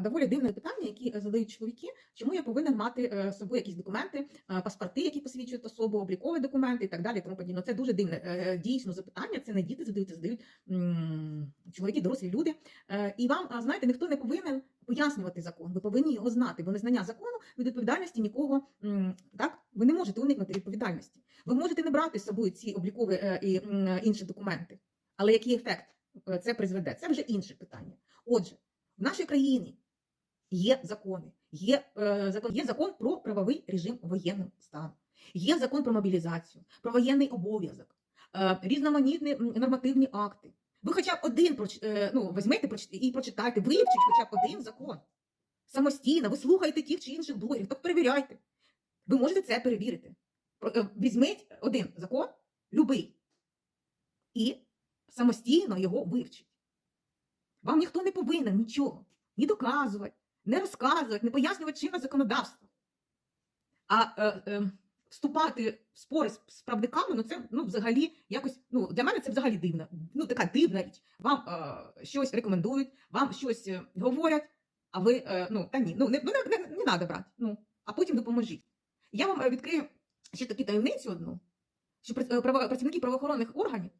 доволі дивне питання, які е, задають чоловіки. Чому я повинен мати е, з собою якісь документи, е, паспорти, які посвідчують особу, облікові документи і так далі. Тому подібне. Це дуже дивне. Е, Дійсно, запитання. Це не діти задають, це задають чоловіки, дорослі люди. Е, І вам, знаєте, ніхто не повинен пояснювати закон. Ви повинні його знати, бо незнання закону від відповідальності нікого так. Ви не можете уникнути відповідальності. Ви можете не брати з собою ці облікові е, і інші документи. Але який ефект е, це призведе? Це вже інше питання. Отже, в нашій країні є закони, є, е, закон, є закон про правовий режим воєнного стану, є закон про мобілізацію, про воєнний обов'язок, е, різноманітні нормативні акти. Ви хоча б один проч- е, ну, візьмете і прочитайте, вивчіть хоча б один закон. Самостійно, ви слухаєте тих чи інших блогерів, так перевіряйте. Ви можете це перевірити. Е, Візьміть один закон, любий, і самостійно його вивчіть. Вам ніхто не повинен нічого ні доказувати, не розказувати, не пояснювати чинне законодавство. А е, е, вступати в спори з, з правниками, ну це ну, взагалі якось, ну, для мене це взагалі дивно. Ну, така дивна річ. Вам е, щось рекомендують, вам щось е, говорять, а ви, е, ну, та ні, ну, не, ну, не, не, не треба брати. Ну, а потім допоможіть. Я вам е, відкрию ще таку таємницю одну, що е, працівники правоохоронних органів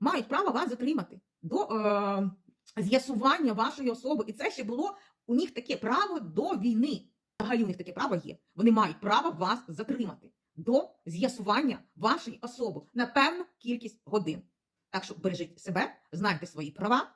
мають право вас затримати до е, з'ясування вашої особи. І це ще було у них таке право до війни. Взагалі у них таке право є. Вони мають право вас затримати до з'ясування вашої особи на певну кількість годин. Так що бережіть себе, знайте свої права,